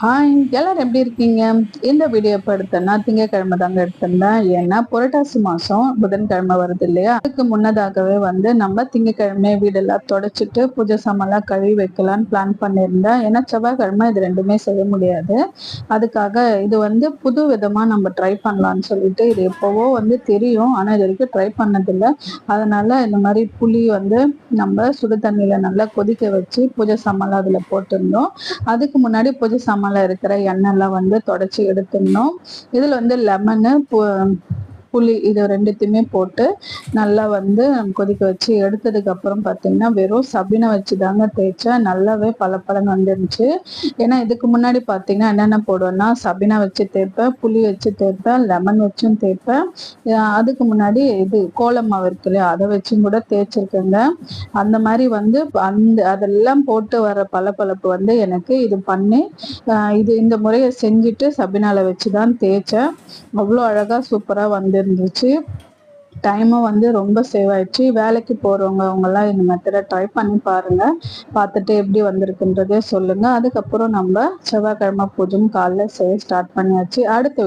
Hi எல்லாரும் எப்படி இருக்கீங்க? இந்த வீடியோ இப்போ எடுத்தேன்னா திங்கக்கிழமை தாங்க எடுத்திருந்தேன். ஏன்னா புரட்டாசி மாதம் புதன்கிழமை வருது இல்லையா? அதுக்கு முன்னதாகவே வந்து நம்ம திங்கக்கிழமை வீடெல்லாம் தொடச்சிட்டு பூஜை சாமான்லாம் கழுவி வைக்கலான்னு பிளான் பண்ணியிருந்தேன். ஏன்னா செவ்வாய்க்கிழமை இது ரெண்டுமே செய்ய முடியாது. அதுக்காக இது வந்து புது விதமாக நம்ம ட்ரை பண்ணலான்னு சொல்லிட்டு இது எப்போவோ வந்து தெரியும். ஆனால் இது வரைக்கும் ட்ரை பண்ணதில்லை. அதனால இந்த மாதிரி புளி வந்து நம்ம சுடு தண்ணியில் நல்லா கொதிக்க வச்சு பூஜை சாமான்லாம் அதில் போட்டிருந்தோம். அதுக்கு முன்னாடி பூஜை சாமான் மேலே இருக்கிற எண்ணெய்லாம் வந்து தொடச்சி எடுத்துடணும். இதில் வந்து லெமனு புளி இது ரெண்டுத்தையுமே போட்டு நல்லா வந்து கொதிக்க வச்சு எடுத்ததுக்கு அப்புறம் பார்த்தீங்கன்னா வெறும் சபினை வச்சு தாங்க தேய்ச்சேன். நல்லாவே பளபளன்னு வந்துருந்துச்சு. ஏன்னா இதுக்கு முன்னாடி பார்த்தீங்கன்னா என்னென்ன போடுவேன்னா சபினா வச்சு தேய்ப்பேன் புளி வச்சு தேய்ப்பேன் லெமன் வச்சும் தேய்ப்பேன். அதுக்கு முன்னாடி இது கோலமாவு இருக்கு இல்லையா அதை வச்சும் கூட தேய்ச்சிருக்கேங்க. அந்த மாதிரி வந்து அந்த அதெல்லாம் போட்டு வர பளபளப்பு வந்து எனக்கு இது பண்ணி இது இந்த முறையை செஞ்சுட்டு சபினால வச்சு தான் தேய்ச்சேன். அவ்வளோ அழகாக சூப்பராக வந்து இருந்துச்சு. டைமும் வந்து ரொம்ப சேவ் ஆயிடுச்சு. வேலைக்கு போகிறவங்க அவங்கெல்லாம் இந்த மெத்தடை ட்ரை பண்ணி பாருங்கள் பார்த்துட்டு எப்படி வந்திருக்குன்றதே சொல்லுங்கள் அதுக்கப்புறம் நம்ம செவ்வாய்க்கிழமை பூஜையும் காலைல செய்ய ஸ்டார்ட் பண்ணியாச்சு. அடுத்த